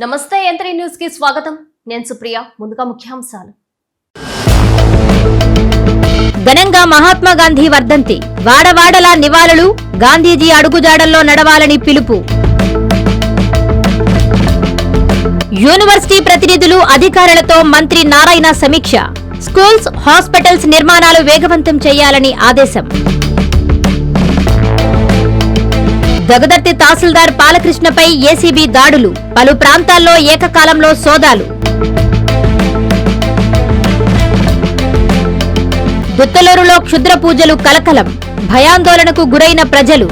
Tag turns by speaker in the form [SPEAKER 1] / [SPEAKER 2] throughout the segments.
[SPEAKER 1] నమస్తే ఎంత్రీ న్యూస్కి స్వాగతం. నేను సుప్రియ ముందుగా ముఖ్యాంశాలు.
[SPEAKER 2] ఘనంగా మహాత్మా గాంధీ వర్ధంతి. వాడవాడలా నివాళులు గాంధీజీ అడుగుజాడల్లో నడవాలని పిలుపు. యూనివర్సిటీ ప్రతినిధులు అధికారులతో మంత్రి నారాయణ సమీక్ష. స్కూల్స్ హాస్పిటల్స్ నిర్మాణాలు వేగవంతం చేయాలని ఆదేశం. దొగదర్తి తహసీల్దార్ బాలకృష్ణపై ఏసీబీ దాడులు. పలు ప్రాంతాల్లో ఏకకాలంలో సోదాలు. దుత్తలూరులో క్షుద్ర పూజలు కలకలం. భయాందోళనకు గురైన ప్రజలు.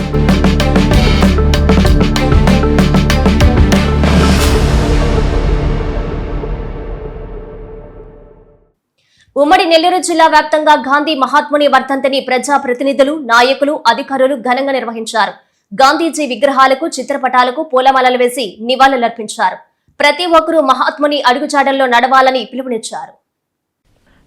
[SPEAKER 1] ఉమ్మడి నెల్లూరు జిల్లా వ్యాప్తంగా గాంధీ మహాత్ముని వర్ధంతిని ప్రజా ప్రతినిధులు నాయకులు అధికారులు ఘనంగా నిర్వహించారు. గాంధీజీ విగ్రహాలకు చిత్రపటాలకు పూలమాలలు వేసి నివాళులర్పించారు. ప్రతి ఒక్కరూ మహాత్ముని అడుగుజాడల్లో నడవాలని పిలుపునిచ్చారు.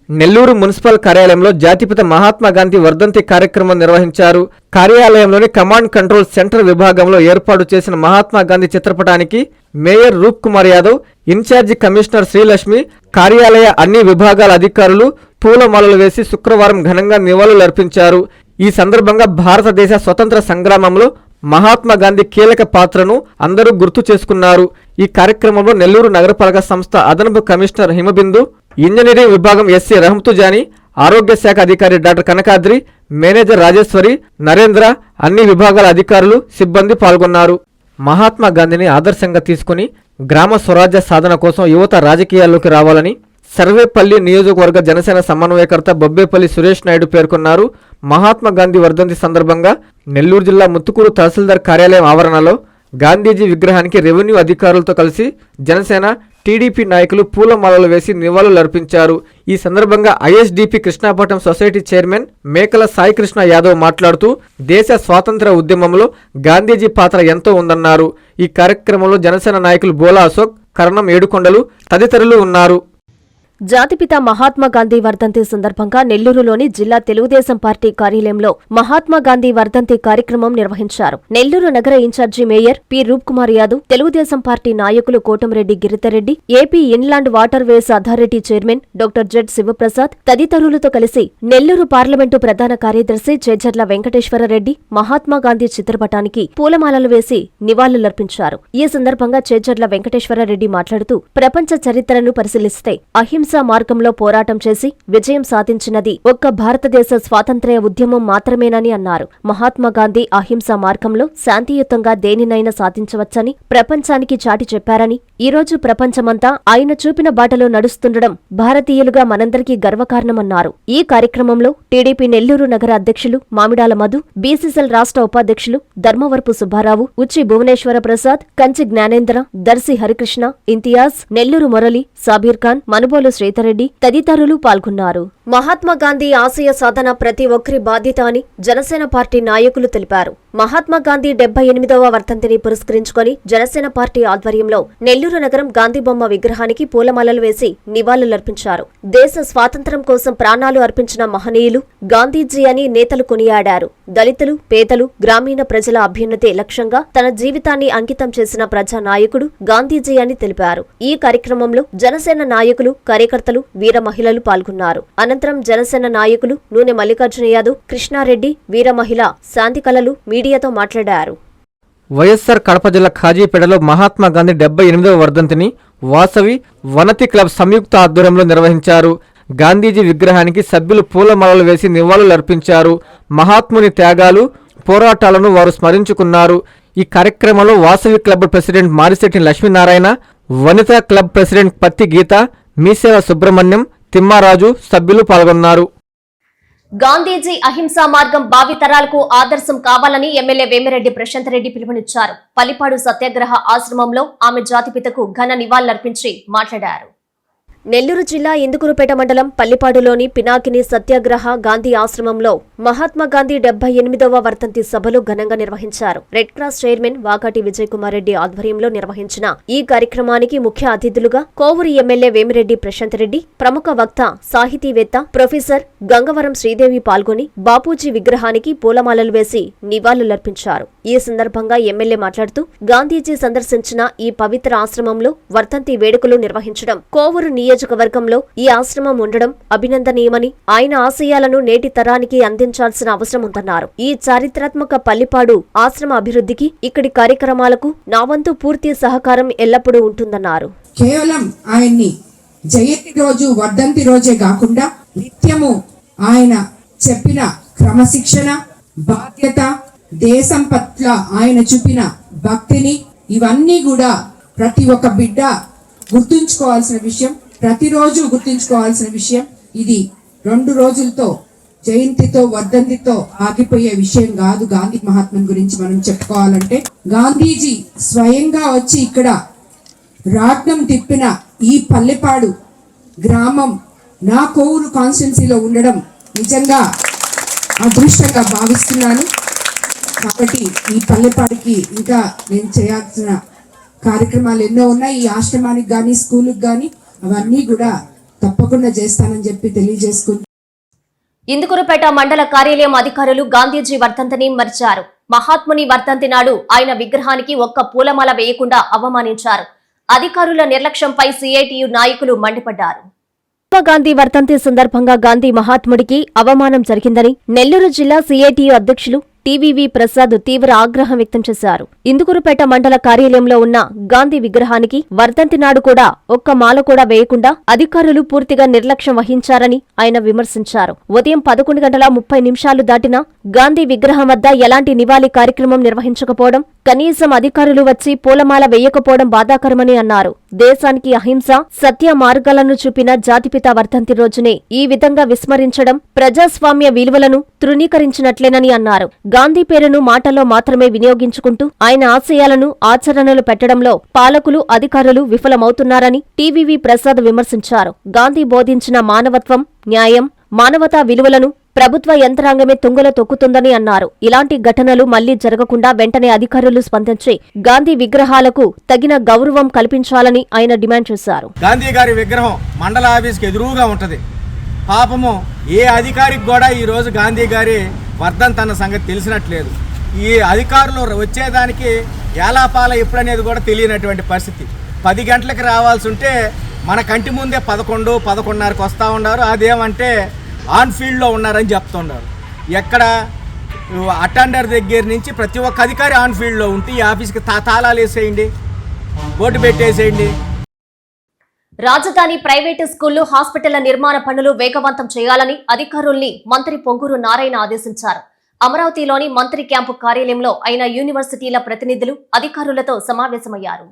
[SPEAKER 3] నెల్లూరు మున్సిపల్ కార్యాలయంలో జాతిపిత మహాత్మా గాంధీ వర్ధంతి కార్యక్రమం నిర్వహించారు. కార్యాలయంలోని కమాండ్ కంట్రోల్ సెంటర్ విభాగంలో ఏర్పాటు చేసిన మహాత్మా గాంధీ చిత్రపటానికి mayor Roop Kumar Yadav incharge commissioner Srilakshmi కార్యాలయ అన్ని విభాగాల అధికారులు పూలమాలలు వేసి శుక్రవారం ఘనంగా నివాళులర్పించారు. ఈ సందర్భంగా భారతదేశ స్వతంత్ర సంగ్రామంలో మహాత్మా గాంధీ కీలక పాత్రను అందరూ గుర్తు చేసుకున్నారు. ఈ కార్యక్రమంలో నెల్లూరు నగరపాలక సంస్థ అదనపు కమిషనర్ హిమబిందు ఇంజనీరింగ్ విభాగం ఎస్సీ రహంతుజాని ఆరోగ్య శాఖ అధికారి డాక్టర్ కనకాద్రి మేనేజర్ రాజేశ్వరి నరేంద్ర అన్ని విభాగాల అధికారులు సిబ్బంది పాల్గొన్నారు. మహాత్మా గాంధీని ఆదర్శంగా తీసుకుని గ్రామ స్వరాజ్య సాధన కోసం యువత రాజకీయాల్లోకి రావాలని సర్వేపల్లి నియోజకవర్గ జనసేన సమన్వయకర్త బొబ్బేపల్లి సురేష్ నాయుడు పేర్కొన్నారు. మహాత్మా గాంధీ వర్ధంతి సందర్భంగా నెల్లూరు జిల్లా ముత్తుకూరు తహసీల్దార్ కార్యాలయం ఆవరణలో గాంధీజీ విగ్రహానికి రెవెన్యూ అధికారులతో కలిసి జనసేన టీడీపీ నాయకులు పూలమాలలు వేసి నివాళులర్పించారు ఈ సందర్భంగా ఐఎస్డీపీ కృష్ణాపట్నం సొసైటీ చైర్మన్ మేకల సాయికృష్ణ యాదవ్ మాట్లాడుతూ దేశ స్వాతంత్ర ఉద్యమంలో గాంధీజీ పాత్ర ఎంతో ఉందన్నారు. ఈ కార్యక్రమంలో జనసేన నాయకులు బోలా అశోక్ కరణం ఏడుకొండలు తదితరులు ఉన్నారు.
[SPEAKER 4] జాతిపిత మహాత్మా గాంధీ వర్ధంతి సందర్భంగా నెల్లూరులోని జిల్లా తెలుగుదేశం పార్టీ కార్యాలయంలో మహాత్మా గాంధీ వర్ధంతి కార్యక్రమం నిర్వహించారు. నెల్లూరు నగర incharge mayor P. Roop Kumar Yadav Telugu Desam party నాయకులు Kotamreddy Giritareddy AP inland waterways authority chairman doctor Z Sivaprasad తదితరులతో కలిసి నెల్లూరు పార్లమెంటు ప్రధాన కార్యదర్శి చేజర్ల వెంకటేశ్వరరెడ్డి మహాత్మా గాంధీ చిత్రపటానికి పూలమాలలు వేసి నివాళులర్పించారు. ఈ సందర్భంగా చేజర్ల వెంకటేశ్వరరెడ్డి మాట్లాడుతూ ప్రపంచ చరిత్రను పరిశీలిస్తే అహింస మార్గంలో పోరాటం చేసి విజయం సాధించినది ఒక్క భారతదేశ స్వాతంత్ర్య ఉద్యమం మాత్రమేనని అన్నారు. మహాత్మాగాంధీ అహింసా మార్గంలో శాంతియుతంగా దేనినైనా సాధించవచ్చని ప్రపంచానికి చాటి చెప్పారని ఈ రోజు ప్రపంచమంతా ఆయన చూపిన బాటలో నడుస్తుండడం భారతీయులుగా మనందరికీ గర్వకారణమన్నారు. ఈ కార్యక్రమంలో టీడీపీ నెల్లూరు నగర అధ్యక్షులు మామిడాల మధు బీసీసీఎల్ రాష్ట్ర ఉపాధ్యక్షులు ధర్మవరపు సుబ్బారావు ఉచ్చి భువనేశ్వర ప్రసాద్ కంచి జ్ఞానేంద్ర దర్శి హరికృష్ణ ఇంతియాజ్ నెల్లూరు మురళి సాబీర్ ఖాన్ మనుబోలు శ్వేతరెడ్డి తదితరులు పాల్గొన్నారు. మహాత్మాగాంధీ ఆశయ సాధన ప్రతి ఒక్కరి బాధ్యత అని జనసేన పార్టీ నాయకులు తెలిపారు. మహాత్మా గాంధీ డెబ్బై ఎనిమిదవ వర్ధంతిని పురస్కరించుకొని జనసేన పార్టీ ఆధ్వర్యంలో నెల్లూరు నగరం గాంధీ బొమ్మ విగ్రహానికి పూలమాలలు వేసి నివాళులర్పించారు. దేశ స్వాతంత్ర్యం కోసం ప్రాణాలు అర్పించిన మహనీయులు గాంధీజీ అని నేతలు కొనియాడారు. దళితులు పేదలు గ్రామీణ ప్రజల అభ్యున్నతే లక్ష్యంగా తన జీవితాన్ని అంకితం చేసిన ప్రజా నాయకుడు గాంధీజీ అని తెలిపారు. ఈ కార్యక్రమంలో జనసేన నాయకులు కార్యకర్తలు వీర మహిళలు పాల్గొన్నారు. అనంతరం జనసేన నాయకులు నూనె మల్లికార్జున యాదవ్ కృష్ణారెడ్డి వీర మహిళ శాంతి కళలు మీడియాతో మాట్లాడారు.
[SPEAKER 3] వైఎస్సార్ కడప జిల్లా ఖాజీపేటలో మహాత్మా గాంధీ డెబ్బై ఎనిమిదవ వర్ధంతిని వాసవి వనతి క్లబ్ సంయుక్త ఆధ్వర్యంలో నిర్వహించారు. గాంధీజీ విగ్రహానికి సభ్యులు పూలమాలలు వేసి నివాళులర్పించారు మహాత్ముని త్యాగాలు పోరాటాలను వారు స్మరించుకున్నారు. ఈ కార్యక్రమంలో Vasavi club president Marisetti Lakshminarayana Vanitha club president Patti Geetha మీసేల Subrahmanyam తిమ్మారాజు సభ్యులు పాల్గొన్నారు.
[SPEAKER 1] గాంధీజీ అహింసా మార్గం భావితరాలకు ఆదర్శం కావాలని ఎమ్మెల్యే వేమిరెడ్డి ప్రశాంత్ రెడ్డి పిలుపునిచ్చారు. పల్లిపాడు సత్యాగ్రహ ఆశ్రమంలో ఆమె జాతిపితకు ఘన నివాళులర్పించి మాట్లాడారు.
[SPEAKER 4] నెల్లూరు జిల్లా ఇందుకురుపేట మండలం పల్లిపాడులోని పినాకిని సత్యాగ్రహ గాంధీ ఆశ్రమంలో మహాత్మా గాంధీ డెబ్బై ఎనిమిదవ వర్ధంతి సభలు ఘనంగా నిర్వహించారు. Red cross chairman Vakati Vijay Kumar Reddy ఆధ్వర్యంలో నిర్వహించిన ఈ కార్యక్రమానికి ముఖ్య అతిథులుగా కోవూరు ఎమ్మెల్యే వేమిరెడ్డి ప్రశాంత్ రెడ్డి ప్రముఖ వక్త సాహితీవేత్త ప్రొఫెసర్ గంగవరం శ్రీదేవి పాల్గొని బాపూజీ విగ్రహానికి పూలమాలలు వేసి నివాళులర్పించారు. ఈ సందర్భంగా ఎమ్మెల్యే మాట్లాడుతూ గాంధీజీ సందర్శించిన ఈ పవిత్ర ఆశ్రమంలో వర్ధంతి వేడుకలు నిర్వహించడం కోవూరు నియోజకవర్గంలో ఈ ఆశ్రమం ఉండడం అభినందనీయమని ఆయన ఆశయాలను నేటి తరానికి అందించాల్సిన అవసరం ఉందన్నారు. ఈ చారిత్రాత్మక పల్లిపాడు ఆశ్రమ అభివృద్ధికి ఇక్కడి కార్యక్రమాలకు నా వంతు పూర్తి సహకారం ఎల్లప్పుడూ ఉంటుందన్నారు.
[SPEAKER 5] కేవలం ఆయన్ని జయంతి రోజు వర్ధంతి రోజే కాకుండా నిత్యము ఆయన చెప్పిన క్రమశిక్షణ బాధ్యత దేశం పట్ల ఆయన చూపిన భక్తిని ఇవన్నీ కూడా ప్రతి ఒక్క బిడ్డ గుర్తుంచుకోవాల్సిన విషయం. ప్రతిరోజు గుర్తుంచుకోవాల్సిన విషయం ఇది. రెండు రోజులతో జయంతితో వర్ధంతితో ఆగిపోయే విషయం కాదు గాంధీ మహాత్ముని గురించి మనం చెప్పుకోవాలంటే. గాంధీజీ స్వయంగా వచ్చి ఇక్కడ రాట్నం తిప్పిన ఈ పల్లెపాడు గ్రామం నా కోవూరు కాన్స్టిట్యున్సీలో ఉండడం నిజంగా అదృష్టంగా భావిస్తున్నాను. కాబట్టి ఈ పల్లెపాడికి ఇంకా నేను చేయాల్సిన కార్యక్రమాలు ఎన్నో ఉన్నాయి. ఈ ఆశ్రమానికి కానీ స్కూలుకి కానీ అవన్నీ కూడా తప్పకుండా చేస్తానని చెప్పి తెలియజేసుకుంటూ
[SPEAKER 1] ఇందుకురుపేట మండల కార్యాలయం అధికారులు గాంధీజీ వర్ధంతిని మరిచారు. మహాత్ముని వర్ధంతి నాడు ఆయన విగ్రహానికి ఒక్క పూలమాల వేయకుండా అవమానించారు. అధికారుల నిర్లక్ష్యంపై సిఐటియు నాయకులు మండిపడ్డారు.
[SPEAKER 4] మహాత్మా గాంధీ వర్ధంతి సందర్భంగా గాంధీ మహాత్ముడికి అవమానం జరిగిందని నెల్లూరు జిల్లా సిఐటియు అధ్యక్షులు టీవీవి ప్రసాద్ తీవ్ర ఆగ్రహం వ్యక్తం చేశారు. ఇందుకురుపేట మండల కార్యాలయంలో ఉన్న గాంధీ విగ్రహానికి వర్ధంతి నాడు కూడా ఒక్క మాల కూడా వేయకుండా అధికారులు పూర్తిగా నిర్లక్ష్యం వహించారని ఆయన విమర్శించారు. ఉదయం పదకొండు గంటల ముప్పై నిమిషాలు దాటినా గాంధీ విగ్రహం వద్ద ఎలాంటి నివాళి కార్యక్రమం నిర్వహించకపోవడం కనీసం అధికారులు వచ్చి పూలమాల వేయకపోవడం బాధాకరమని అన్నారు. దేశానికి అహింస సత్య మార్గాలను చూపిన జాతిపిత వర్ధంతి రోజునే ఈ విధంగా విస్మరించడం ప్రజాస్వామ్య విలువలను తృణీకరించినట్లేనని అన్నారు. గాంధీ పేరును మాటల్లో మాత్రమే వినియోగించుకుంటూ ఆయన ఆశయాలను ఆచరణలు పెట్టడంలో పాలకులు అధికారులు విఫలమవుతున్నారని టీవీవీ ప్రసాద్ విమర్శించారు. గాంధీ బోధించిన మానవత్వం న్యాయం మానవతా విలువలను ప్రభుత్వ యంత్రాంగమే తుంగలో తొక్కుతుందని అన్నారు. ఇలాంటి ఘటనలు మళ్ళీ జరగకుండా వెంటనే అధికారులు స్పందించి గాంధీ విగ్రహాలకు తగిన గౌరవం కల్పించాలని ఆయన డిమాండ్ చేశారు.
[SPEAKER 6] గాంధీ గారి విగ్రహం మండల ఆఫీస్కి ఎదురుగా ఉంటుంది. పాపము ఏ అధికారికి కూడా ఈరోజు గాంధీ గారి వర్ధంతి తన సంగతి తెలిసినట్లేదు. ఈ అధికారులు వచ్చేదానికి ఏలాపాల ఎప్పుడనేది కూడా తెలియనటువంటి పరిస్థితి. పది గంటలకు రావాల్సి ఉంటే మన కంటి ముందే పదకొండు పదకొండున్నరకు వస్తూ ఉన్నారు. అదేమంటే ఆన్ ఫీల్డ్లో ఉన్నారని చెప్తున్నారు. ఎక్కడ అటెండర్ దగ్గర నుంచి ప్రతి ఒక్క అధికారి ఆన్ ఫీల్డ్లో ఉంటే ఈ ఆఫీస్కి తా తాళాలు వేసేయండి. బోర్డు పెట్టేసేయండి.
[SPEAKER 1] రాజధాని ప్రైవేటు స్కూళ్ళు హాస్పిటళ్ళ నిర్మాణ పనులు వేగవంతం చేయాలని అధికారుల్ని మంత్రి పొంగూరు నారాయణ ఆదేశించారు. అమరావతిలోని మంత్రి క్యాంపు కార్యాలయంలో ఆయన యూనివర్సిటీల ప్రతినిధులు అధికారులతో సమావేశమయ్యారు.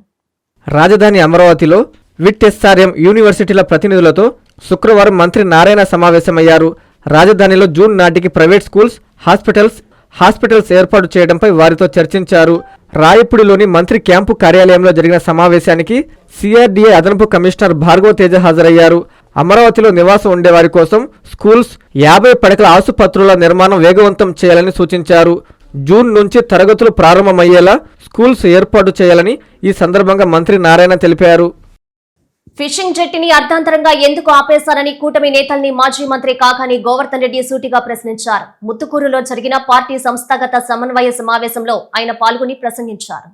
[SPEAKER 3] రాజధాని అమరావతిలో విట్ ఎస్ఆర్ఎం యూనివర్సిటీల ప్రతినిధులతో శుక్రవారం మంత్రి నారాయణ సమావేశమయ్యారు. రాజధానిలో జూన్ నాటికి ప్రైవేట్ స్కూల్స్ హాస్పిటల్స్ హాస్పిటల్స్ ఏర్పాటు చేయడంపై వారితో చర్చించారు. రాయపూడిలోని మంత్రి క్యాంపు కార్యాలయంలో జరిగిన సమావేశానికి సిఆర్డీఏ అదనపు కమిషనర్ భార్గవ తేజ హాజరయ్యారు. అమరావతిలో నివాసం ఉండేవారి కోసం స్కూల్స్ యాభై పడకల ఆసుపత్రుల నిర్మాణం వేగవంతం చేయాలని సూచించారు. జూన్ నుంచి తరగతులు ప్రారంభమయ్యేలా స్కూల్స్ ఏర్పాటు చేయాలని ఈ సందర్భంగా మంత్రి నారాయణ తెలిపారు.
[SPEAKER 1] ఫిషింగ్ జెట్టిని అర్థాంతరంగా ఎందుకు ఆపేశారని కూటమి నేతల్ని మాజీ మంత్రి కాకాని గోవర్ధన్ రెడ్డి సూటిగా ప్రశ్నించారు. ముత్తుకూరులో జరిగిన పార్టీ సంస్థాగత సమన్వయ సమావేశంలో ఆయన పాల్గొని ప్రసంగించారు.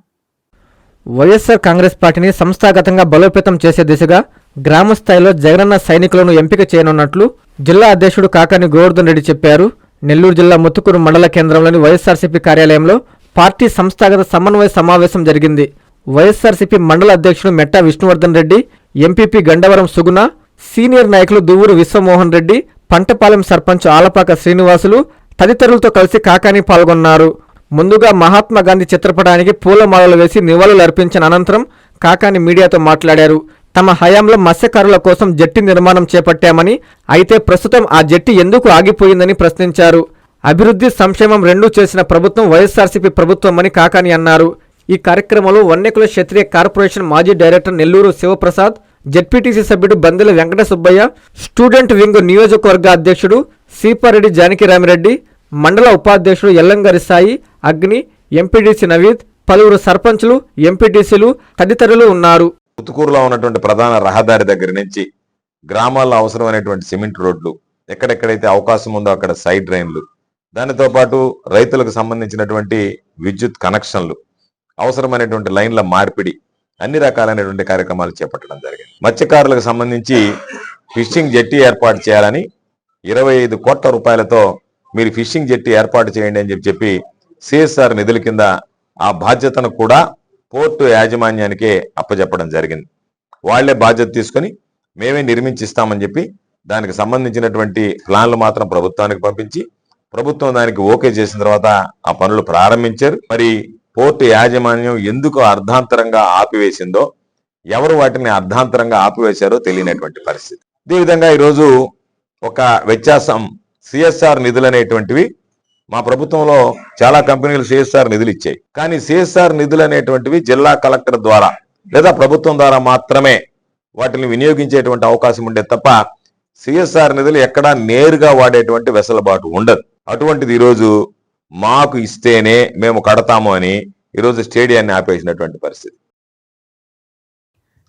[SPEAKER 3] వైఎస్ఆర్ కాంగ్రెస్ పార్టీని సంస్థాగతంగా బలోపేతం చేసే దిశగా గ్రామ స్థాయిలో జగనన్న సైనికులను ఎంపిక చేయనున్నట్లు జిల్లా అధ్యక్షుడు కాకాని గోవర్ధన్ రెడ్డి చెప్పారు. నెల్లూరు జిల్లా ముత్తుకూరు మండల కేంద్రంలోని వైఎస్ఆర్సీపీ కార్యాలయంలో పార్టీ సంస్థాగత సమన్వయ సమావేశం జరిగింది. వైఎస్ఆర్సీపీ మండల అధ్యక్షుడు మెట్టా విష్ణువర్ధన్ రెడ్డి ఎంపీపీ గండవరం సుగుణ సీనియర్ నాయకులు దువ్వూరు విశ్వమోహన్ రెడ్డి పంటపాలెం సర్పంచ్ ఆలపాక శ్రీనివాసులు తదితరులతో కలిసి కాకాని పాల్గొన్నారు. ముందుగా మహాత్మా గాంధీ చిత్రపటానికి పూలమాలలు వేసి నివాళులు అర్పించిన అనంతరం కాకాని మీడియాతో మాట్లాడారు. తమ హయాంలో మత్స్యకారుల కోసం జట్టి నిర్మాణం చేపట్టామని అయితే ప్రస్తుతం ఆ జట్టి ఎందుకు ఆగిపోయిందని ప్రశ్నించారు. అభివృద్ధి సంక్షేమం రెండూ చేసిన ప్రభుత్వం వైఎస్ఆర్సీపీ ప్రభుత్వమని కాకాని అన్నారు. ఈ కార్యక్రమంలో వన్యకుల క్షత్రియ కార్పొరేషన్ మాజీ డైరెక్టర్ నెల్లూరు శివప్రసాద్ జెడ్పీటీసీ సభ్యుడు బందెల వెంకట సుబ్బయ్య స్టూడెంట్ వింగ్ నియోజకవర్గ అధ్యక్షుడు సీపారెడ్డి జానకిరామిరెడ్డి మండల ఉపాధ్యక్షుడు ఎల్లంగారి సాయి అగ్ని ఎంపీడీసీ నవీద్ పలువురు సర్పంచ్లు ఎంపీటీసీలు తదితరులు ఉన్నారు.
[SPEAKER 7] ఉతుకూరులో ఉన్నటువంటి ప్రధాన రహదారి దగ్గర నుంచి గ్రామాల్లో అవసరమైనటువంటి సిమెంట్ రోడ్లు ఎక్కడెక్కడైతే అవకాశం ఉందో అక్కడ సైడ్ డ్రైన్లు దానితో పాటు రైతులకు సంబంధించినటువంటి విద్యుత్ కనెక్షన్లు అవసరమైనటువంటి లైన్ల మార్పిడి అన్ని రకాలైనటువంటి కార్యక్రమాలు చేపట్టడం జరిగింది. మత్స్యకారులకు సంబంధించి ఫిషింగ్ జెట్టి ఏర్పాటు చేయాలని ఇరవై ఐదు కోట్ల రూపాయలతో మీరు ఫిషింగ్ జెట్టి ఏర్పాటు చేయండి అని చెప్పి చెప్పి సిఎస్ఆర్ నిధుల కింద ఆ బాధ్యతను కూడా పోర్టు యాజమాన్యానికే అప్పచెప్పడం జరిగింది. వాళ్ళే బాధ్యత తీసుకొని మేమే నిర్మించిస్తామని చెప్పి దానికి సంబంధించినటువంటి ప్లాన్లు మాత్రం ప్రభుత్వానికి పంపించి ప్రభుత్వం దానికి ఓకే చేసిన తర్వాత ఆ పనులు ప్రారంభించారు. మరి పోర్టు యాజమాన్యం ఎందుకు అర్ధాంతరంగా ఆపివేసిందో ఎవరు వాటిని అర్ధాంతరంగా ఆపివేశారో తెలియనటువంటి పరిస్థితి. ఈ విధంగా ఈరోజు ఒక వ్యత్యాసం సిఎస్ఆర్ నిధులు అనేటువంటివి మా ప్రభుత్వంలో చాలా కంపెనీలు సిఎస్ఆర్ నిధులు ఇచ్చాయి. కానీ సిఎస్ఆర్ నిధులు అనేటువంటివి జిల్లా కలెక్టర్ ద్వారా లేదా ప్రభుత్వం ద్వారా మాత్రమే వాటిని వినియోగించేటువంటి అవకాశం ఉండే తప్ప సిఎస్ఆర్ నిధులు ఎక్కడా నేరుగా వాడేటువంటి వెసలుబాటు ఉండదు. అటువంటిది ఈరోజు మాకు ఇస్తేనే మేము కడతాము అని ఈరోజు స్టేడియాన్ని ఆపేసినటువంటి పరిస్థితి.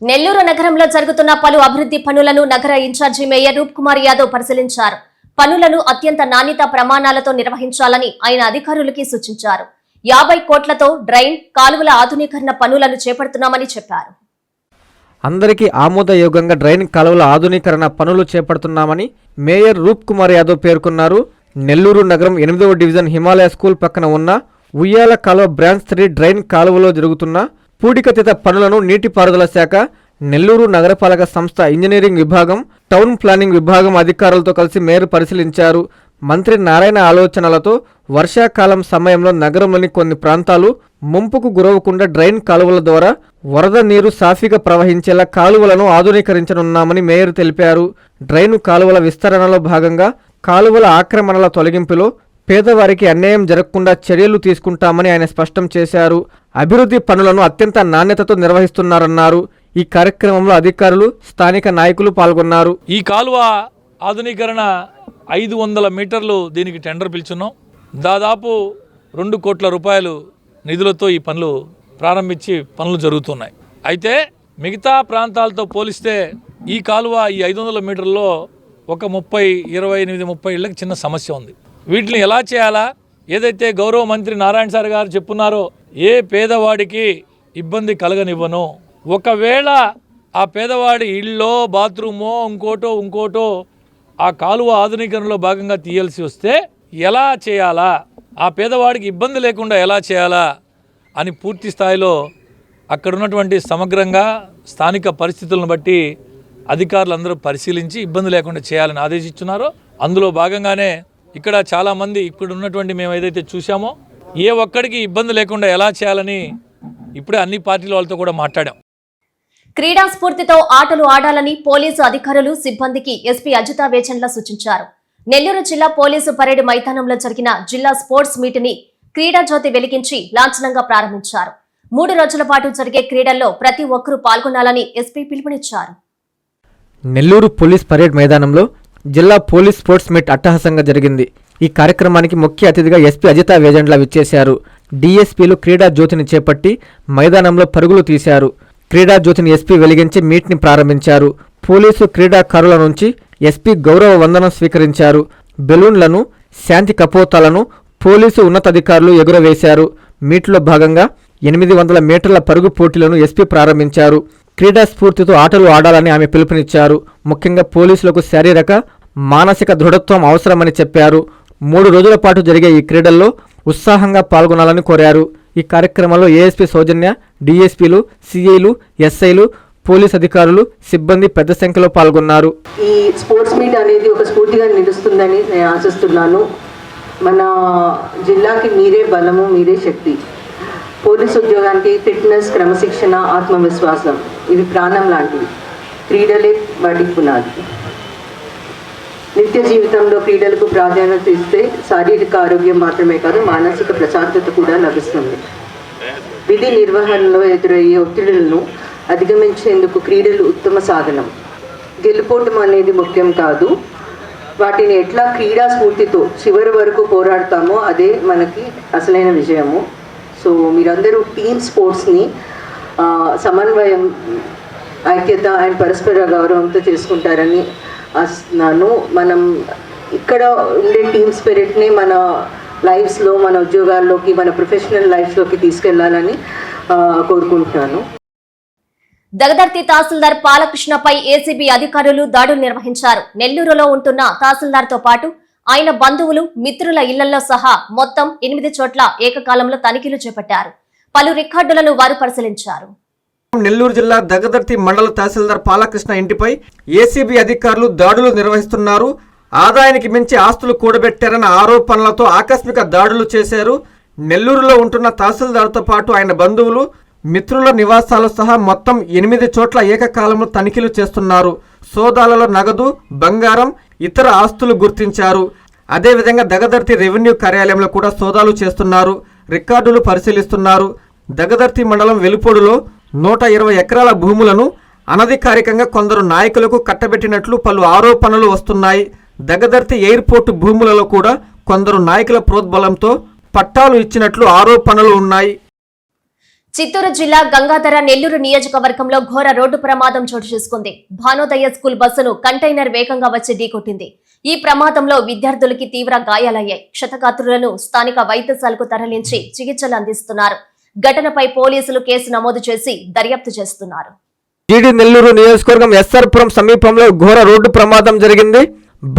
[SPEAKER 1] నెల్లూరు నగరంలో జరుగుతున్న పలు అభివృద్ధి పనులను నగర ఇన్ఛార్జి మేయర్ రూప్ కుమార్ యాదవ్ పరిశీలించారు. పనులను అత్యంత నాణ్యత ప్రమాణాలతో నిర్వహించాలని ఆయన అధికారులకి సూచించారు. యాభై కోట్లతో డ్రైన్ కాలువల ఆధునీకరణ పనులను చేపడుతున్నామని చెప్పారు.
[SPEAKER 3] అందరికీ ఆమోదయోగంగా డ్రైన్ కాలువల ఆధునీకరణ పనులు చేపడుతున్నామని మేయర్ రూప్ కుమార్ యాదవ్ పేర్కొన్నారు. నెల్లూరు నగరం ఎనిమిదవ డివిజన్ హిమాలయ స్కూల్ పక్కన ఉన్న ఉయ్యాల కాలువ బ్రాంచ్ త్రీ డ్రైన్ కాలువలో జరుగుతున్న పూడికతీత పనులను నీటిపారుదల శాఖ నెల్లూరు నగరపాలక సంస్థ ఇంజనీరింగ్ విభాగం టౌన్ ప్లానింగ్ విభాగం అధికారులతో కలిసి మేయర్ పరిశీలించారు. మంత్రి నారాయణ ఆలోచనలతో వర్షాకాలం సమయంలో నగరంలోని కొన్ని ప్రాంతాలు ముంపుకు గురవకుండా డ్రైన్ కాలువల ద్వారా వరద నీరు సాఫీగా ప్రవహించేలా కాలువలను ఆధునీకరించనున్నామని మేయర్ తెలిపారు. డ్రైన్ కాలువల విస్తరణలో భాగంగా కాలువల ఆక్రమణల తొలగింపులో పేదవారికి అన్యాయం జరగకుండా చర్యలు తీసుకుంటామని ఆయన స్పష్టం చేశారు. అభివృద్ధి పనులను అత్యంత నాణ్యతతో నిర్వహిస్తున్నారన్నారు. ఈ కార్యక్రమంలో అధికారులు స్థానిక నాయకులు పాల్గొన్నారు.
[SPEAKER 8] ఈ కాలువ ఆధునీకరణ ఐదు వందల మీటర్లు దీనికి టెండర్ పిలుచున్నాం. దాదాపు రెండు కోట్ల రూపాయలు నిధులతో ఈ పనులు ప్రారంభించి పనులు జరుగుతున్నాయి. అయితే మిగతా ప్రాంతాలతో పోలిస్తే ఈ కాలువ ఈ ఐదు వందల మీటర్లో ఒక ముప్పై ఇరవై ఎనిమిది ముప్పై ఇళ్ళకి చిన్న సమస్య ఉంది. వీటిని ఎలా చేయాలా? ఏదైతే గౌరవ మంత్రి నారాయణ సార్ గారు చెప్పున్నారో ఏ పేదవాడికి ఇబ్బంది కలగనివ్వను. ఒకవేళ ఆ పేదవాడి ఇల్లో బాత్రూమో ఇంకోటో ఇంకోటో ఆ కాలువ ఆధునీకరణలో భాగంగా తీయాల్సి వస్తే ఎలా చేయాలా? ఆ పేదవాడికి ఇబ్బంది లేకుండా ఎలా చేయాలా? అని పూర్తి స్థాయిలో అక్కడ ఉన్నటువంటి సమగ్రంగా స్థానిక పరిస్థితులను బట్టి అధికారులందరూ పరిశీలించి ఇబ్బంది లేకుండా చేయాలని ఆదేశిస్తున్నారు అందులో భాగంగానే ఇక్కడ చాలామంది ఇప్పుడు ఉన్నటువంటి మేము ఏదైతే చూసామో ఏ ఒక్కడికి ఇబ్బంది లేకుండా ఎలా చేయాలని ఇప్పుడే అన్ని పార్టీల వాళ్ళతో కూడా మాట్లాడాం.
[SPEAKER 1] క్రీడా స్ఫూర్తితో ఆటలు ఆడాలని పోలీసు అధికారులు సిబ్బందికి ఎస్పీ అజితా వేచన్ల సూచించారు. నెల్లూరు జిల్లా పోలీసు పరేడ్ మైదానంలో జరిగిన జిల్లా స్పోర్ట్స్ మీట్ని క్రీడా జ్యోతి వెలిగించి లాంఛనంగా ప్రారంభించారు. మూడు రోజుల పాటు జరిగే క్రీడల్లో ప్రతి ఒక్కరూ పాల్గొనాలని ఎస్పీ పిలుపునిచ్చారు.
[SPEAKER 3] నెల్లూరు పోలీస్ పరేడ్ మైదానంలో జిల్లా పోలీస్ స్పోర్ట్స్ మీట్ అట్టహాసంగా జరిగింది. ఈ కార్యక్రమానికి ముఖ్య అతిథిగా ఎస్పీ అజితా వేజెండ్ల విచ్చేశారు. డిఎస్పీలు క్రీడా జ్యోతిని చేపట్టి మైదానంలో పరుగులు తీశారు. క్రీడా జ్యోతిని ఎస్పీ వెలిగించి మీట్ని ప్రారంభించారు. పోలీసు క్రీడాకారుల నుంచి ఎస్పీ గౌరవ వందనం స్వీకరించారు. బెలూన్లను శాంతి కపోతాలను పోలీసు ఉన్నతాధికారులు ఎగురవేశారు. మీట్లో భాగంగా ఎనిమిది వందల మీటర్ల పరుగు పోటీలను ఎస్పీ ప్రారంభించారు. క్రీడా స్ఫూర్తితో ఆటలు ఆడాలని ఆమె పిలుపునిచ్చారు. ముఖ్యంగా పోలీసులకు శారీరక మానసిక దృఢత్వం అవసరమని చెప్పారు. మూడు రోజుల పాటు జరిగే ఈ క్రీడల్లో ఉత్సాహంగా పాల్గొనాలని కోరారు. ఈ కార్యక్రమంలో ఏఎస్పీ సౌజన్య డీఎస్పీలు సిఐలు ఎస్ఐలు పోలీస్ అధికారులు సిబ్బంది పెద్ద సంఖ్యలో పాల్గొన్నారు.
[SPEAKER 9] ఈ స్పోర్ట్స్ మీట్ అనేది ఒక స్ఫూర్తిగా నిలుస్తుందని నేను ఆశిస్తున్నాను. మన జిల్లాకి మీరే బలము మీరే శక్తి. పోలీస్ ఉద్యోగానికి ఫిట్నెస్ క్రమశిక్షణ ఆత్మవిశ్వాసం. ఇవి ప్రాణం లాంటివి క్రీడలే వాటికి పునాది. నిత్య జీవితంలో క్రీడలకు ప్రాధాన్యత ఇస్తే శారీరక ఆరోగ్యం మాత్రమే కాదు మానసిక ప్రశాంతత కూడా లభిస్తుంది. విధి నిర్వహణలో ఎదురయ్యే ఒత్తిడులను అధిగమించేందుకు క్రీడలు ఉత్తమ సాధనం. గెలుపోవటం అనేది ముఖ్యం కాదు. వాటిని ఎట్లా క్రీడా స్ఫూర్తితో చివరి వరకు పోరాడతామో అదే మనకి అసలైన విజయము. సో మీరందరూ టీమ్ స్పోర్ట్స్ని సమన్వయం ఐక్యత అండ్ పరస్పర గౌరవంతో చేసుకుంటారని ఆశిస్తున్నాను మనం ఇక్కడ ఉండే టీమ్ స్పిరిట్ని మన లైఫ్స్లో మన ఉద్యోగాల్లోకి మన ప్రొఫెషనల్ లైఫ్లోకి తీసుకెళ్ళాలని కోరుకుంటున్నాను.
[SPEAKER 4] దగదర్తి తహసీల్దార్ పాలకృష్ణపై ఏసీబీ అధికారులు దాడులు నిర్వహించారు. నెల్లూరులో ఉంటున్న తహసీల్దార్తో పాటు ఆయన బంధువులు మిత్రుల ఇళ్ళలో సహా మొత్తం ఎనిమిది చోట్ల ఏకకాలంలో తనిఖీలు చేపట్టారు. పలు రికార్డులను వారు పరిశీలించారు.
[SPEAKER 3] నెల్లూరు జిల్లా దగదర్తి మండల తహసీల్దార్ పాలకృష్ణ ఇంటిపై ఏసీబీ అధికారులు దాడులు నిర్వహిస్తున్నారు. ఆదాయానికి మించి ఆస్తులు కూడబెట్టారన్న ఆరోపణలతో ఆకస్మిక దాడులు చేశారు. నెల్లూరులో ఉంటున్న తహసీల్దార్తో పాటు ఆయన బంధువులు మిత్రుల నివాసాలు సహా మొత్తం ఎనిమిది చోట్ల ఏకకాలంలో తనిఖీలు చేస్తున్నారు. సోదాలలో నగదు బంగారం ఇతర ఆస్తులు గుర్తించారు. అదేవిధంగా దగదర్తి రెవెన్యూ కార్యాలయంలో కూడా సోదాలు చేస్తున్నారు. రికార్డులు పరిశీలిస్తున్నారు. దగదర్తి మండలం వెలుపొడులో నూట ఇరవై ఎకరాల భూములను అనధికారికంగా కొందరు నాయకులకు కట్టబెట్టినట్లు పలు ఆరోపణలు వస్తున్నాయి. దగదర్తి ఎయిర్పోర్టు భూములలో కూడా కొందరు నాయకుల ప్రోద్బలంతో పట్టాలు ఇచ్చినట్లు ఆరోపణలు ఉన్నాయి.
[SPEAKER 4] చిత్తూరు జిల్లా గంగాధర నెల్లూరు నియోజకవర్గంలో ఘోర రోడ్డు ప్రమాదం చోటు చేసుకుంది. భానోదయ స్కూల్ బస్సును కంటైనర్ వేగంగా వచ్చి ఢీకొట్టింది. ఈ ప్రమాదంలో విద్యార్థులకి తీవ్ర గాయాలయ్యాయి. క్షతగాత్రులను స్థానిక వైద్యశాలకు తరలించి చికిత్సలు అందిస్తున్నారు. ఘటనపై పోలీసులు కేసు నమోదు చేసి దర్యాప్తు చేస్తున్నారు.
[SPEAKER 3] జీడి నెల్లూరు నియోజకవర్గం ఎస్ఆర్పురం సమీపంలో ఘోర రోడ్డు ప్రమాదం జరిగింది.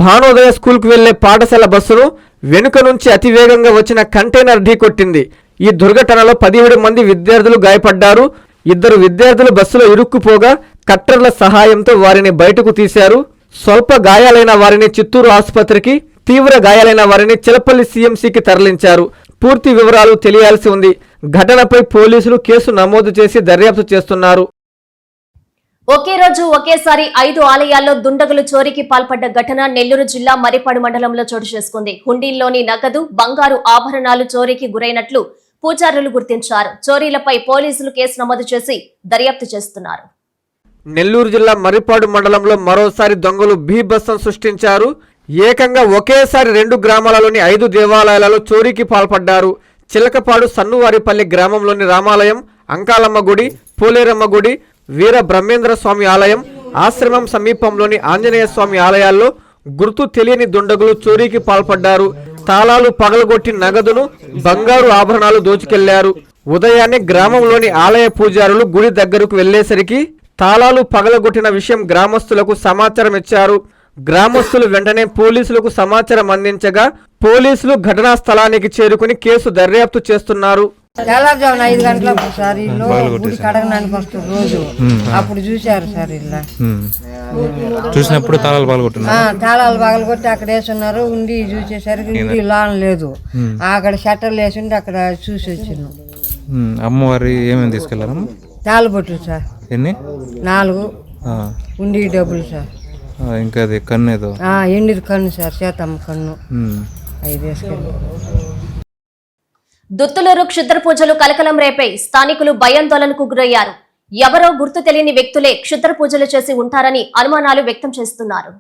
[SPEAKER 3] భానోదయ స్కూల్కు వెళ్ళే పాఠశాల బస్సును వెనుక నుంచి అతివేగంగా వచ్చిన కంటైనర్ ఢీకొట్టింది. ఈ దుర్ఘటనలో పదిహేడు మంది విద్యార్థులు గాయపడ్డారు. ఇద్దరు విద్యార్థులు బస్సులో ఇరుక్కుపోగా కట్టర్ల సహాయంతో వారిని బయటకు తీశారు. స్వల్ప గాయాలైన వారిని చిత్తూరు ఆసుపత్రికి తీవ్ర గాయాలైన వారిని చిలపల్లి సీఎంసీకి తరలించారు. పూర్తి వివరాలు తెలియాల్సి ఉంది. ఘటనపై పోలీసులు కేసు నమోదు చేసి దర్యాప్తు చేస్తున్నారు.
[SPEAKER 4] ఒకే రోజు ఒకేసారి ఐదు ఆలయాల్లో దుండగులు చోరీకి పాల్పడ్డ ఘటన నెల్లూరు జిల్లా మరిపాడు మండలంలో చోటు చేసుకుంది. హుండీల్లోని నగదు బంగారు ఆభరణాలు చోరీకి గురైనట్లు పూజారులు గుర్తించారు. చోరీలపై పోలీసులు కేసు నమోదు చేసి దర్యాప్తు చేస్తున్నారు.
[SPEAKER 3] నెల్లూరు జిల్లా మర్రిపాడు మండలంలో మరోసారి దొంగలు భీభత్సం సృష్టించారు. ఏకంగా ఒకేసారి రెండు గ్రామాలలోని ఐదు దేవాలయాలలో చోరీకి పాల్పడ్డారు. చిలకపాడు సన్నువారిపల్లి గ్రామంలోని రామాలయం అంకాలమ్మ గుడి పోలేరమ్మ గుడి వీర బ్రహ్మేంద్ర స్వామి ఆలయం ఆశ్రమం సమీపంలోని ఆంజనేయ స్వామి ఆలయాల్లో గుర్తు తెలియని దుండగులు చోరీకి పాల్పడ్డారు. తాళాలు పగలగొట్టి నగదును బంగారు ఆభరణాలు దోచుకెళ్ళారు. ఉదయాన్నే గ్రామంలోని ఆలయ పూజారులు గుడి దగ్గరకు వెళ్ళేసరికి తాళాలు పగలగొట్టిన విషయం గ్రామస్తులకు సమాచారం ఇచ్చారు. గ్రామస్తులు వెంటనే పోలీసులకు సమాచారం అందించగా పోలీసులు ఘటనా స్థలానికి చేరుకుని కేసు దర్యాప్తు చేస్తున్నారు.
[SPEAKER 10] తెల్లారుజామున ఐదు గంటలకు సార్ ఇల్లు గుడి కడగడానికి వస్తారు రోజు. అప్పుడు చూశారు సార్ ఇలా
[SPEAKER 11] చూసినప్పుడు తాళాలు పాల్గొట్టున్నారు
[SPEAKER 10] ఆ, తాళాలు పగలు కొట్టి అక్కడ వేసున్నారు ఉండి చూసేసరికి ఇంటి లాన్ లేదు. అక్కడ షట్టర్లు వేసి ఉండి అక్కడ చూసి వచ్చినాం.
[SPEAKER 11] అమ్మవారి ఏమేమి తీసుకెళ్ళారమ్మ?
[SPEAKER 10] తాళబొట్లు సార్.
[SPEAKER 11] ఎన్ని?
[SPEAKER 10] నాలుగు. ఉండి డబ్బులు సార్.
[SPEAKER 11] ఇంకా అది కన్ను ఏదో
[SPEAKER 10] ఎండిది కన్ను సార్ చేతమ్మ కన్ను. అవి తీసుకెళ్ళి.
[SPEAKER 4] దుత్తులూరు క్షుద్ర పూజలు కలకలం రేపై స్థానికులు భయాందోళనకు గురయ్యారు. ఎవరో గుర్తు తెలియని వ్యక్తులే క్షుద్ర పూజలు చేసి ఉంటారని అనుమానాలు వ్యక్తం చేస్తున్నారు.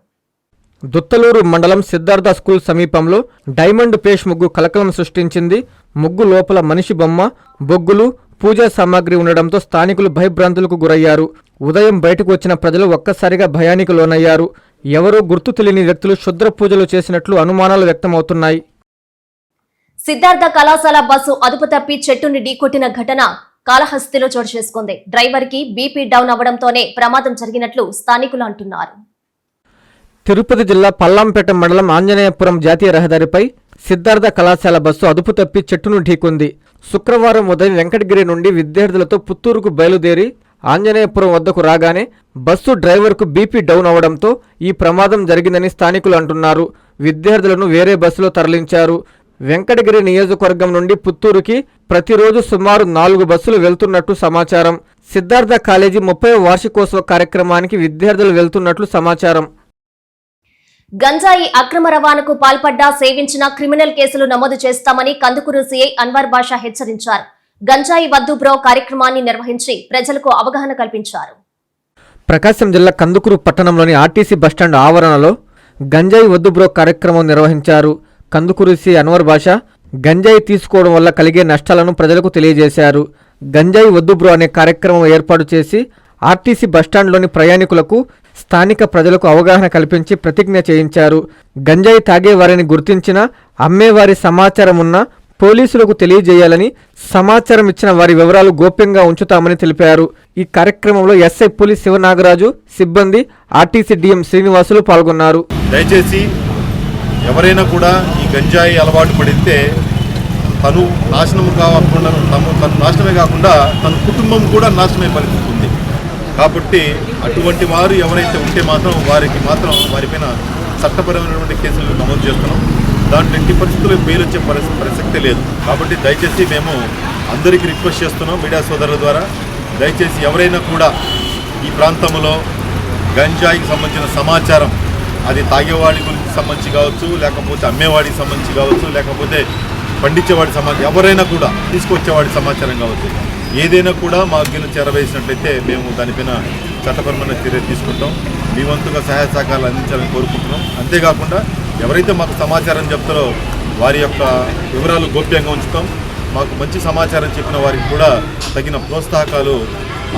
[SPEAKER 3] దుత్తలూరు మండలం సిద్ధార్థ స్కూల్ సమీపంలో డైమండ్ పేష్ ముగ్గు కలకలం సృష్టించింది. ముగ్గు లోపల మనిషి బొమ్మ బొగ్గులు పూజా సామాగ్రి ఉండడంతో స్థానికులు భయభ్రాంతులకు గురయ్యారు. ఉదయం బయటకు వచ్చిన ప్రజలు ఒక్కసారిగా భయానికి లోనయ్యారు. ఎవరో గుర్తు తెలియని వ్యక్తులు క్షుద్ర పూజలు చేసినట్లు అనుమానాలు వ్యక్తమవుతున్నాయి.
[SPEAKER 4] సిద్ధార్థ కళాశాల బస్సు అదుపు తప్పి చెట్టుని ఢీకొట్టిన ఘటన కాళహస్తిలో చోటు చేసుకుంది. డ్రైవర్కి బీపీ డౌన్ అవడంతోనే ప్రమాదం జరిగినట్లు స్థానికులు అంటున్నారు.
[SPEAKER 3] తిరుపతి జిల్లా పల్లంపేట మండలం ఆంజనేయపురం జాతీయ రహదారిపై సిద్ధార్థ కళాశాల బస్సు అదుపు తప్పి చెట్టును ఢీకొంది. శుక్రవారం ఉదయం వెంకటగిరి నుండి విద్యార్థులతో పుత్తూరుకు బయలుదేరి ఆంజనేయపురం వద్దకు రాగానే బస్సు డ్రైవర్కు బీపీ డౌన్ అవడంతో ఈ ప్రమాదం జరిగిందని స్థానికులు అంటున్నారు. విద్యార్థులను వేరే బస్సులో తరలించారు. వెంకటగిరి నియోజకవర్గం నుండి పుత్తూరుకి ప్రతిరోజు సుమారు నాలుగు బస్సులు వెళ్తున్నట్టు సమాచారం. సిద్ధార్థ కాలేజీ ముప్పై వార్షికోత్సవ కార్యక్రమానికి విద్యార్థులు వెళ్తున్నట్లు సమాచారం.
[SPEAKER 4] గంజాయి అక్రమ రవాణాకు పాల్పడ్డా సేవించిన క్రిమినల్ కేసులు నమోదు చేస్తామని కందుకూరు సీఐ అన్వర్ బాషా హెచ్చరించారు.
[SPEAKER 1] గంజాయి వద్దు బ్రో కార్యక్రమాన్ని నిర్వహించి ప్రజలకు అవగాహన కల్పించారు.
[SPEAKER 3] ప్రకాశం జిల్లా కందుకూరు పట్టణంలోని ఆర్టీసీ బస్టాండ్ ఆవరణలో గంజాయి వద్దు బ్రో కార్యక్రమం నిర్వహించారు. కందుకురిసి అన్వర్ బాషా గంజాయి తీసుకోవడం వల్ల కలిగే నష్టాలను ప్రజలకు తెలియజేశారు. గంజాయి వద్దు బ్రో అనే కార్యక్రమం ఏర్పాటు చేసి ఆర్టీసీ బస్టాండ్లోని ప్రయాణికులకు స్థానిక ప్రజలకు అవగాహన కల్పించి ప్రతిజ్ఞ చేయించారు. గంజాయి తాగేవారిని గుర్తించిన అమ్మేవారి సమాచారం ఉన్న పోలీసులకు తెలియజేయాలని సమాచారం ఇచ్చిన వారి వివరాలు గోప్యంగా ఉంచుతామని తెలిపారు. ఈ కార్యక్రమంలో ఎస్ఐ పోలీస్ శివనాగరాజు సిబ్బంది ఆర్టీసీ డిఎం శ్రీనివాసులు పాల్గొన్నారు.
[SPEAKER 12] దయచేసి ఎవరైనా కూడా ఈ గంజాయి అలవాటు పడితే తను నాశనం కాకుండా తను తను నాశనమే కాకుండా తన కుటుంబం కూడా నాశనమే పరిస్థితి ఉంది కాబట్టి అటువంటి వారు ఎవరైతే ఉంటే మాత్రం వారికి మాత్రం వారిపైన చట్టపరమైనటువంటి కేసులు నమోదు చేస్తున్నాం. దాంట్లో ఎట్టి పరిస్థితుల్లో బెయిల్ వచ్చే పరిస్థితి ప్రసక్తే లేదు. కాబట్టి దయచేసి మేము అందరికీ రిక్వెస్ట్ చేస్తున్నాం మీడియా సోదరుల ద్వారా. దయచేసి ఎవరైనా కూడా ఈ ప్రాంతంలో గంజాయికి సంబంధించిన సమాచారం అది తాగేవాడి గురించి సంబంధించి కావచ్చు లేకపోతే అమ్మేవాడికి సంబంధించి కావచ్చు లేకపోతే పండించేవాడి సమాచారం ఎవరైనా కూడా తీసుకొచ్చేవాడి సమాచారం కావచ్చు. ఏదైనా కూడా మాకు కింద చేరవేసినట్లయితే మేము దానిపైన చట్టపరమైన చర్య తీసుకుంటాం. మీ వంతుగా సహాయ సహకారాలు అందించాలని కోరుకుంటున్నాం. అంతేకాకుండా ఎవరైతే మాకు సమాచారం చెప్తారో వారి యొక్క వివరాలు గోప్యంగా ఉంచుతాం. మాకు మంచి సమాచారం చెప్పిన వారికి కూడా తగిన ప్రోత్సాహకాలు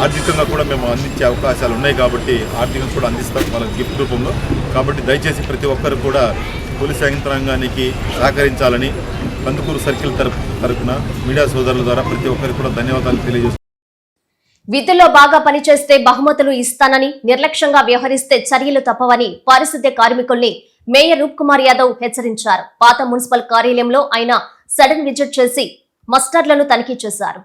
[SPEAKER 12] ఆర్థికంగా కూడా మేము అందించే అవకాశాలు ఉన్నాయి కాబట్టి ఆర్థికంగా కూడా అందిస్తాం వాళ్ళకి గిఫ్ట్ రూపంలో. కాబట్టి దయచేసి ప్రతి ఒక్కరు కూడా పోలీస్ యంత్రాంగానికి సహకరించాలని కందుకూరు సర్కిల్ తరపు తరఫున మీడియా సోదరుల ద్వారా ప్రతి ఒక్కరికి కూడా ధన్యవాదాలు తెలియజేస్తున్నాను
[SPEAKER 1] విధుల్లో బాగా పనిచేస్తే బహుమతులు ఇస్తానని నిర్లక్ష్యంగా వ్యవహరిస్తే చర్యలు తప్పవని పారిశుద్ధ్య కార్మికుల్ని మేయర్ రూప్ కుమార్ యాదవ్ హెచ్చరించారు. పాత మున్సిపల్ కార్యాలయంలో ఆయన సడన్ విజిట్ చేసి మస్టర్లను తనిఖీ చేశారు.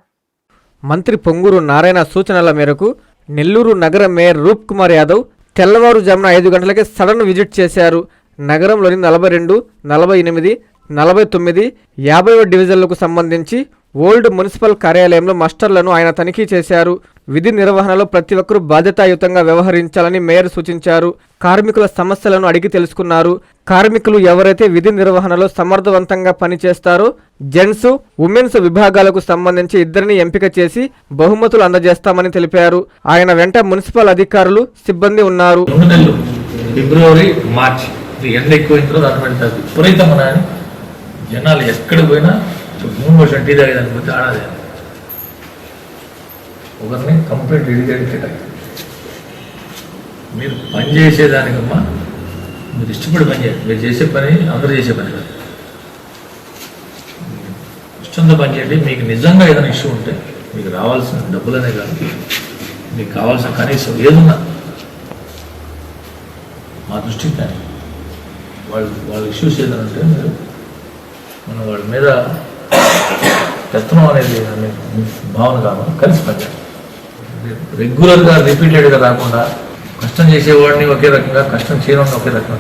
[SPEAKER 3] మంత్రి పొంగూరు నారాయణ సూచనల మేరకు నెల్లూరు నగర మేయర్ రూప్ కుమార్ యాదవ్ తెల్లవారుజామున ఐదు గంటలకే సడన్ విజిట్ చేశారు. నగరంలోని నలభై రెండు నలభై ఎనిమిది నలభై తొమ్మిది యాభైవ డివిజన్లకు సంబంధించి ఓల్డ్ మున్సిపల్ కార్యాలయంలో మస్టర్లను ఆయన తనిఖీ చేశారు. విధి నిర్వహణలో ప్రతి ఒక్కరూ బాధ్యతాయుతంగా వ్యవహరించాలని మేయర్ సూచించారు. కార్మికుల సమస్యలను అడిగి తెలుసుకున్నారు. కార్మికులు ఎవరైతే విధి నిర్వహణలో సమర్థవంతంగా పనిచేస్తారో జెంట్స్ ఉమెన్స్ విభాగాలకు సంబంధించి ఇద్దరిని ఎంపిక చేసి బహుమతులు అందజేస్తామని తెలిపారు. ఆయన వెంట మున్సిపల్ అధికారులు సిబ్బంది ఉన్నారు.
[SPEAKER 8] ఫిబ్రవరి మార్చి. ఎండ ఎక్కువ జనాలు ఎక్కడ పోయినా మూడు వర్షం టీ తాగేదానికి పోతే ఆడాలి ఒకరిని కంప్లీట్ డెడికేటెడ్ మీరు పని చేసేదానికమ్మా మీరు ఇష్టపడి పని చేయండి మీరు చేసే పని అందరూ చేసే పని కాదు. ఇష్టంతో పని చేయండి. మీకు నిజంగా ఏదైనా ఇష్యూ ఉంటే మీకు రావాల్సిన డబ్బులనే కాదు. మీకు కావాల్సిన కనీసం ఏదున్నా మా దృష్టికి కానీ. వాళ్ళు వాళ్ళ ఇష్యూస్ ఏదైనా ఉంటే మీరు మనం వాళ్ళ మీద పెత్తనం అనేది భావన కాదు కలిసి పనిచేయాలి రెగ్యులర్గా రిపీటెడ్గా రాకుండా కష్టం చేసేవాడిని ఒకే రకంగా కష్టం చేయడం ఒకే రకంగా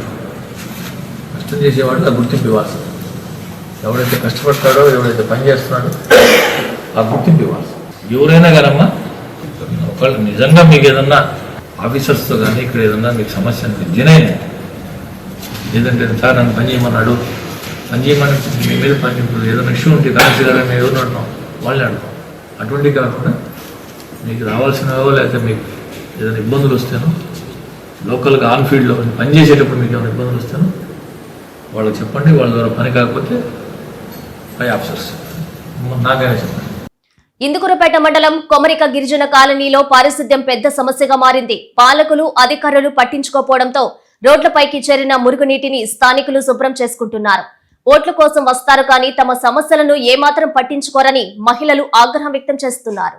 [SPEAKER 8] కష్టం చేసేవాడిని ఆ గుర్తింపు ఇవ్వాల్సి ఎవడైతే కష్టపడతాడో ఎవడైతే పని చేస్తున్నాడో ఆ గుర్తింపు ఇవ్వాల్సి ఎవరైనా కానమ్మా ఒకళ్ళు నిజంగా మీకు ఏదన్నా ఆఫీసర్స్తో కానీ ఇక్కడ ఏదన్నా మీకు సమస్య అనిపించినే లేదంటే ఏదంటే సార్ నన్ను పని చేయమన్నాడు పని మీ మీద పని ఇప్పుడు ఏదైనా ఇష్యూ ఉంటే కాన్సీ కదా మేము ఎవరు అంటాం వాళ్ళని అంటాం అటువంటివి కాకుండా మీకు రావాల్సినవో లేకపోతే మీకు ఏదైనా ఇబ్బందులు వస్తేనో లోకల్గా ఆన్ ఫీల్డ్లో పని చేసేటప్పుడు మీకు ఏమైనా ఇబ్బందులు వస్తేనో వాళ్ళకి చెప్పండి. వాళ్ళ ద్వారా పని కాకపోతే పై ఆఫీసర్స్ నాకైనా చెప్పండి.
[SPEAKER 1] ఇందుకురపేట మండలం కొమరిక గిరిజన కాలనీలో పారిశుద్ధ్యం పెద్ద సమస్యగా మారింది. పాలకులు అధికారులు పట్టించుకోపోవడంతో రోడ్లపైకి చేరిన మురుగునీటిని స్థానికులు శుభ్రం చేసుకుంటున్నారు. ఓట్ల కోసం వస్తారు కానీ తమ సమస్యలను ఏమాత్రం పట్టించుకోరని మహిళలు ఆగ్రహం వ్యక్తం చేస్తున్నారు.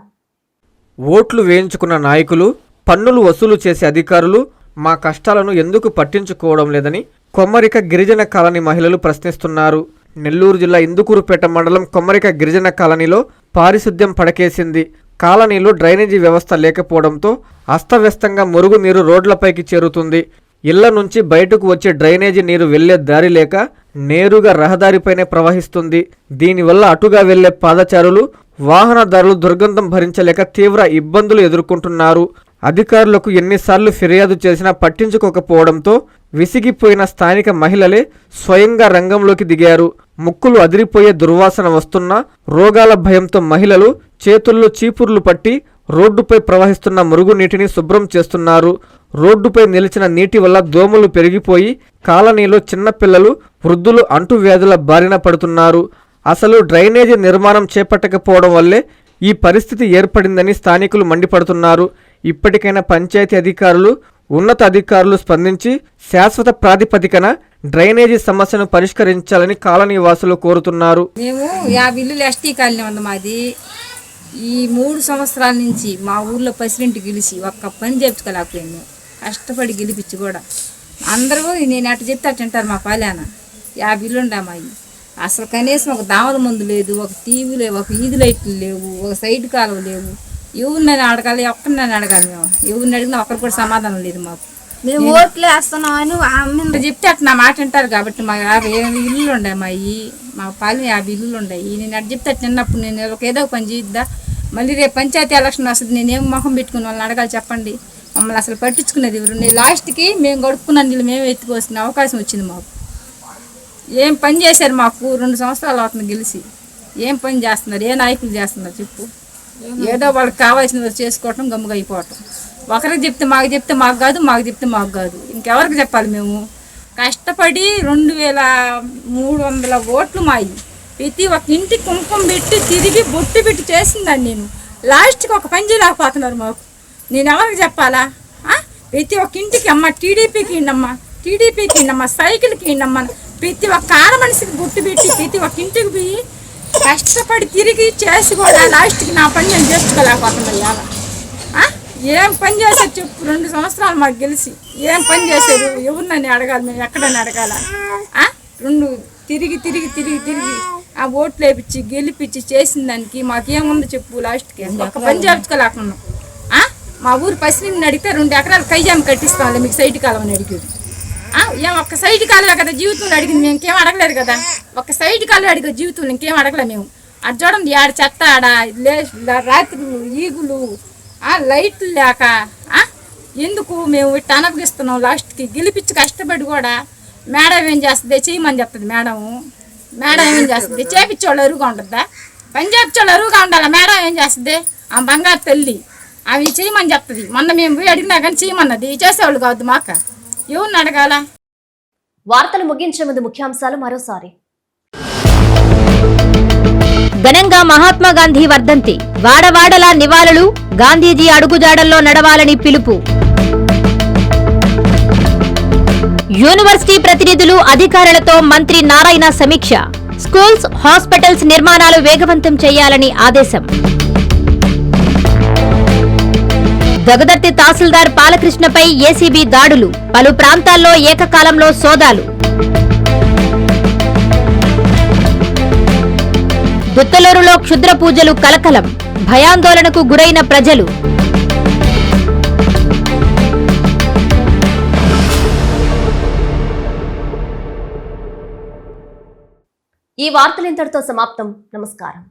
[SPEAKER 3] ఓట్లు వేయించుకున్న నాయకులు పన్నులు వసూలు చేసే అధికారులు మా కష్టాలను ఎందుకు పట్టించుకోవడం లేదని కొమ్మరిక గిరిజన కాలనీ మహిళలు ప్రశ్నిస్తున్నారు. నెల్లూరు జిల్లా ఇందుకూరుపేట మండలం కొమ్మరిక గిరిజన కాలనీలో పారిశుద్ధ్యం పడకేసింది. కాలనీలో డ్రైనేజీ వ్యవస్థ లేకపోవడంతో అస్తవ్యస్తంగా మురుగునీరు రోడ్లపైకి చేరుతుంది. ఇళ్ళ నుంచి బయటకు వచ్చే డ్రైనేజీ నీరు వెళ్ళే దారి లేక నేరుగా రహదారిపైనే ప్రవహిస్తుంది. దీనివల్ల అటుగా వెళ్ళే పాదచారులు వాహనదారులు దుర్గంధం భరించలేక తీవ్ర ఇబ్బందులు ఎదుర్కొంటున్నారు. అధికారులకు ఎన్నిసార్లు ఫిర్యాదు చేసినా పట్టించుకోకపోవడంతో విసిగిపోయిన స్థానిక మహిళలే స్వయంగా రంగంలోకి దిగారు. ముక్కులు అదిరిపోయే దుర్వాసన వస్తున్నా రోగాల భయంతో మహిళలు చేతుల్లో చీపుర్లు పట్టి రోడ్డుపై ప్రవహిస్తున్న మురుగునీటిని శుభ్రం చేస్తున్నారు. రోడ్డుపై నిలిచిన నీటి వల్ల దోమలు పెరిగిపోయి కాలనీలో చిన్నపిల్లలు వృద్ధులు అంటువ్యాధుల బారిన పడుతున్నారు. అసలు డ్రైనేజీ నిర్మాణం చేపట్టకపోవడం వల్లే ఈ పరిస్థితి ఏర్పడిందని స్థానికులు మండిపడుతున్నారు. ఇప్పటికైనా పంచాయతీ అధికారులు ఉన్నత అధికారులు స్పందించి శాశ్వత ప్రాతిపదికన డ్రైనేజీ సమస్యను పరిష్కరించాలని కాలనీ వాసులు కోరుతున్నారు.
[SPEAKER 13] మేము యాభై ఇల్లు ఎస్టీ కాలనీ ఉంది మాది. ఈ మూడు సంవత్సరాల నుంచి మా ఊర్లో ప్రెసిడెంట్ గెలిచి ఒక్క పని చేపించుకోలేకపోయింది కష్టపడి గెలిపించి కూడా. అందరూ నేను అటు చెప్తే అటు మా పాలేనా. యాభై ఇల్లు ఉండమాయి అసలు కనీసం ఒక దావల మందు లేదు ఒక టీవీ లేవు ఒక ఈది లైట్లు లేవు ఒక సైడ్ కాలువ లేవు. ఎవరిని అడగాలి ఒక్కరిని అడగాలి మేము. ఎవరిని అడిగినా ఒకరు కూడా సమాధానం లేదు మాకు.
[SPEAKER 14] మేము ఓట్లు అని
[SPEAKER 13] చెప్తే అట్లా నా మాట అంటారు కాబట్టి మా యాభై ఇల్లులు ఉన్నాయి మా ఈ మా పాలెం యాభై ఇల్లులు ఉన్నాయి నేను అటు చెప్తే అట్లా చిన్నప్పుడు నేను ఒక ఏదో ఒక పని చేద్దా మళ్ళీ రేపు పంచాయతీ ఎలక్షన్ వస్తుంది నేనేం మొహం పెట్టుకుని వాళ్ళని అడగాలి చెప్పండి. మమ్మల్ని అసలు పట్టించుకునేది ఎవరు? నేను లాస్ట్కి మేము గడుపుకున్న నీళ్ళు మేము ఎత్తుకోవాల్సిన అవకాశం వచ్చింది మాకు. ఏం పని చేశారు మాకు? రెండు సంవత్సరాలు అవుతుంది గెలిచి. ఏం పని చేస్తున్నారు? ఏ నాయకులు చేస్తున్నారు చెప్పు. ఏదో వాళ్ళకి కావాల్సినది చేసుకోవటం గమ్ముగా అయిపోవటం. ఒకరికి చెప్తే మాకు చెప్తే మాకు కాదు మాకు చెప్తే మాకు కాదు. ఇంకెవరికి చెప్పాలి మేము? కష్టపడి రెండు వేల మూడు వందల ఓట్లు మాయి. ప్రతి ఒక్క ఇంటి కుంకుమ పెట్టి తిరిగి బొట్టు పెట్టి చేసిందండి నేను. లాస్ట్కి ఒక పని చేయలేకపోతున్నారు మాకు. నేను ఎవరికి చెప్పాలా? ప్రతి ఒక్క ఇంటికి అమ్మ టీడీపీకి ఇండమ్మా టీడీపీకి ఇండమ్మా సైకిల్కి ఇండమ్మా ప్రతి ఒక్క ఆడ మనిషికి బొట్టు పెట్టి ప్రతి ఒక్క ఇంటికి పోయి కష్టపడి తిరిగి చేసి కూడా లాస్ట్కి నా పని నేను చేసుకోలేకపోతున్నా ఇవాళ? ఏం పని చేశారు చెప్పు రెండు సంవత్సరాలు మాకు గెలిచి. ఏం పని చేశారు? ఎవరినని అడగాలి మేము? ఎక్కడని అడగాల? రెండు తిరిగి తిరిగి తిరిగి తిరిగి ఆ ఓట్లు వేపించి గెలిపించి చేసిన దానికి మాకేముంది చెప్పు లాస్ట్కి? ఒక్క పని చేయించుకోలేకున్నాం ఆ? మా ఊరు పసిని అడిగితే రెండు ఎకరాలు కయ్యాం కట్టిస్తాంలే మీకు సైట్ కాలమని అడిగాడు ఆ, ఏం ఒక్క సైడ్ కాలే కదా జీవితంలో అడిగింది మేము ఇంకేం అడగలేదు కదా. ఒక్క సైడ్ కాలు అడిగే జీవితంలో ఇంకేం అడగలే మేము. అది చూడండి ఆడ చెత్త ఆడ లే రాత్రి ఈగులు ఆ లైట్లు లేక ఎందుకు మేము ఇట్ట అనపగిస్తున్నాం లాస్ట్కి గెలిపించి కష్టపడి కూడా మేడం ఏం చేస్తుంది? చేయమని చెప్తుంది మేడం. మేడం ఏం చేస్తుంది? చేపించేవాళ్ళు అరువుగా ఉంటుందా? పంజాబ్ చేపించేవాళ్ళు అరువుగా ఉండాలా? మేడం ఏం చేస్తుంది? ఆ బంగారు తల్లి. అవి చేయమని చెప్తుంది. మొన్న మేము పోయి అడిగినా కానీ చేయమన్నది. చేసేవాళ్ళు కావద్దు మాక. ఎవరిని అడగాల?
[SPEAKER 1] వార్తలు ముగించే ముందు ముఖ్యాంశాలు మరోసారి.
[SPEAKER 2] ఘనంగా మహాత్మా గాంధీ వర్ధంతి. వాడవాడలా నివాళులు గాంధీజీ అడుగుజాడల్లో నడవాలని పిలుపు. యూనివర్సిటీ ప్రతినిధులు అధికారులతో మంత్రి నారాయణ సమీక్ష. స్కూల్స్ హాస్పిటల్స్ నిర్మాణాలు వేగవంతం చేయాలని ఆదేశం. దగదర్తి తహసీల్దార్ బాలకృష్ణపై ఏసీబీ దాడులు. పలు ప్రాంతాల్లో ఏకకాలంలో సోదాలు. దుత్తలూరులో క్షుద్ర పూజలు కలకలం. భయాందోళనకు గురైన ప్రజలు.
[SPEAKER 1] ఈ వార్తలు ఇంతటితో సమాప్తం. నమస్కారం.